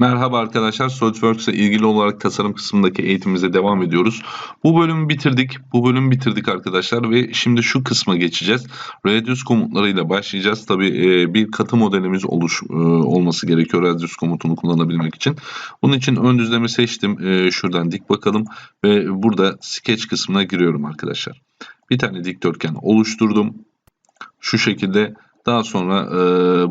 Merhaba arkadaşlar, SolidWorks ile ilgili olarak tasarım kısmındaki eğitimimize devam ediyoruz. Bu bölümü bitirdik. Bu bölümü bitirdik arkadaşlar ve şimdi şu kısma geçeceğiz. Radius komutlarıyla başlayacağız. Tabii e, bir katı modelimiz oluş e, olması gerekiyor Radius komutunu kullanabilmek için. Bunun için ön düzlemi seçtim. E, şuradan dik bakalım ve burada sketch kısmına giriyorum arkadaşlar. Bir tane dikdörtgen oluşturdum. Şu şekilde daha sonra e,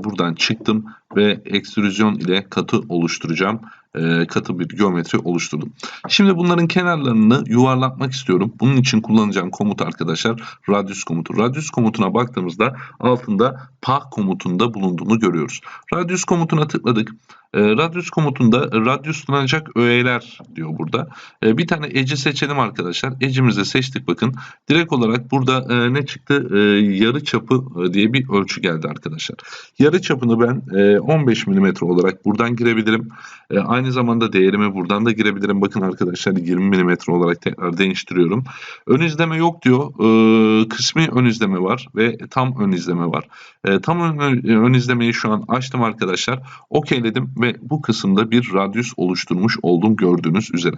buradan çıktım ve ekstrüzyon ile katı oluşturacağım. E, katı bir geometri oluşturdum. Şimdi bunların kenarlarını yuvarlatmak istiyorum. Bunun için kullanacağım komut arkadaşlar radius komutu. Radius komutuna baktığımızda altında pah komutunda bulunduğunu görüyoruz. Radius komutuna tıkladık. E, radius komutunda radiuslanacak öğeler diyor burada. E, bir tane eci seçelim arkadaşlar. Ecimizi seçtik bakın. Direkt olarak burada e, ne çıktı? E, yarı çapı e, diye bir ölçü geldi arkadaşlar. Yarı çapını ben e, 15 mm olarak buradan girebilirim. E, aynı zamanda değerimi buradan da girebilirim. Bakın arkadaşlar 20 mm olarak tekrar değiştiriyorum. Ön izleme yok diyor. E, kısmi ön izleme var ve tam ön izleme var. E, tam ön, ön izlemeyi şu an açtım arkadaşlar. Okeyledim ve bu kısımda bir radyus oluşturmuş oldum gördüğünüz üzere.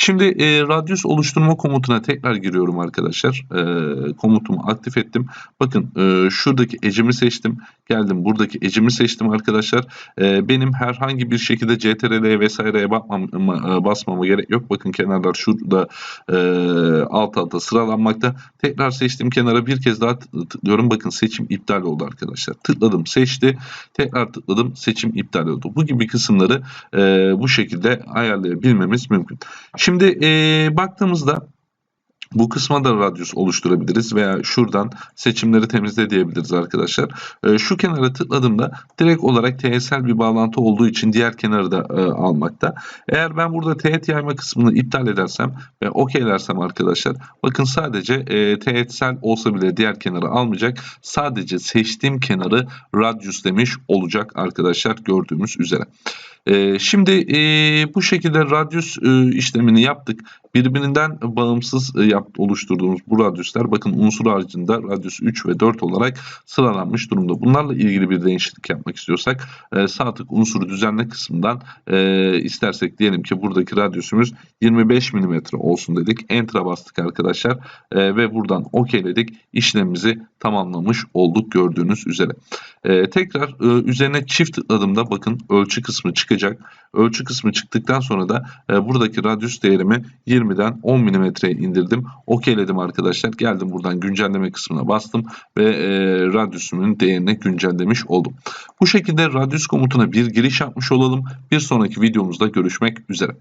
Şimdi e, radyus oluşturma komutuna tekrar giriyorum arkadaşlar. E, komutumu aktif ettim. Bakın e, şuradaki ecimi seçtim. Geldim buradaki ecimi seçtim arkadaşlar. E, benim herhangi bir şekilde CTRL'ye vesaireye bakmam, e, basmama gerek yok. Bakın kenarlar şurada e, alt alta sıralanmakta. Tekrar seçtiğim kenara bir kez daha tıklıyorum. Bakın seçim iptal oldu arkadaşlar. Tıkladım seçti. Tekrar tıkladım seçim iptal oldu. Bu gibi kısımları e, bu şekilde ayarlayabilmemiz mümkün. Şimdi baktığımızda bu kısma da radyus oluşturabiliriz veya şuradan seçimleri temizle diyebiliriz arkadaşlar. E, şu kenara tıkladığımda direkt olarak TSL bir bağlantı olduğu için diğer kenarı da e, almakta. Eğer ben burada teğet yayma kısmını iptal edersem ve okeylersem arkadaşlar bakın sadece e, olsa bile diğer kenarı almayacak. Sadece seçtiğim kenarı radyus demiş olacak arkadaşlar gördüğümüz üzere. E, şimdi e, bu şekilde radyus işlemini yaptık. Birbirinden bağımsız e, yap, oluşturduğumuz bu radyüsler bakın unsur haricinde radyüs 3 ve 4 olarak sıralanmış durumda. Bunlarla ilgili bir değişiklik yapmak istiyorsak e, sağ tık unsuru düzenle kısmından e, istersek diyelim ki buradaki radyüsümüz 25 mm olsun dedik. Enter'a bastık arkadaşlar e, ve buradan okeyledik. İşlemimizi tamamlamış olduk gördüğünüz üzere. E, tekrar e, üzerine çift tıkladığımda bakın ölçü kısmı çıkacak. Ölçü kısmı çıktıktan sonra da e, buradaki radyüs değerimi 20'den 10 mm'ye indirdim. Okeyledim arkadaşlar. Geldim buradan güncelleme kısmına bastım ve e, radyüsümün değerini güncellemiş oldum. Bu şekilde radyüs komutuna bir giriş yapmış olalım. Bir sonraki videomuzda görüşmek üzere.